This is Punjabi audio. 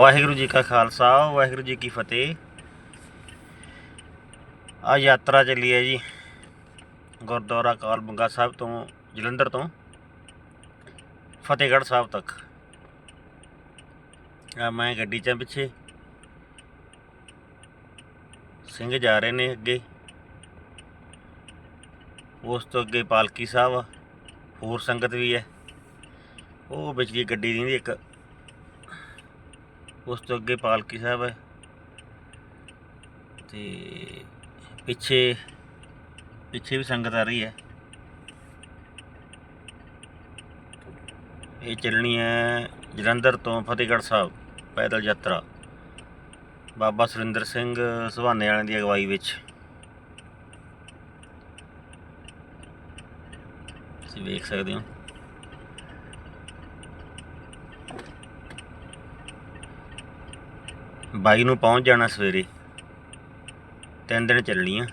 ਵਾਹਿਗੁਰੂ ਜੀ ਕਾ ਖਾਲਸਾ, ਵਾਹਿਗੁਰੂ ਜੀ ਕੀ ਫਤਿਹ। ਆ ਯਾਤਰਾ ਚੱਲੀ ਹੈ ਜੀ, ਗੁਰਦੁਆਰਾ ਕਾਲ ਬੰਗਾ ਸਾਹਿਬ ਤੋਂ, ਜਲੰਧਰ ਤੋਂ, ਫਤਿਹਗੜ੍ਹ ਸਾਹਿਬ ਤੱਕ। ਆ ਮੈਂ ਗੱਡੀ 'ਚ ਪਿੱਛੇ। ਸਿੰਘ ਜਾ ਰਹੇ ਨੇ ਅੱਗੇ। ਉਸ ਤੋਂ ਅੱਗੇ ਪਾਲਕੀ ਸਾਹਿਬ ਹੋਰ ਸੰਗਤ ਵੀ ਹੈ। ਉਹ ਵਿੱਚ ਦੀ ਗੱਡੀ ਦੀ, ਇੱਕ ਉਸ ਤੋਂ ਅੱਗੇ ਪਾਲਕੀ ਸਾਹਿਬ ਹੈ। ਤੇ ਪਿੱਛੇ ਪਿੱਛੇ ਵੀ ਸੰਗਤ ਆ ਰਹੀ ਹੈ। ਇਹ ਚੱਲਣੀ ਹੈ ਜਲੰਧਰ ਤੋਂ ਫਤਿਹਗੜ੍ਹ ਸਾਹਿਬ, ਪੈਦਲ ਯਾਤਰਾ। ਬਾਬਾ ਸੁਰਿੰਦਰ ਸਿੰਘ ਸੁਹਾਨੇ ਵਾਲਿਆਂ ਦੀ ਅਗਵਾਈ ਵਿੱਚ। ਤੁਸੀਂ ਵੇਖ ਸਕਦੇ ਹੋ। ਬਾਈ ਨੂੰ ਪਹੁੰਚ ਜਾਣਾ ਸਵੇਰੇ। ਤਿੰਨ ਦਿਨ ਚੱਲਣੀ ਆ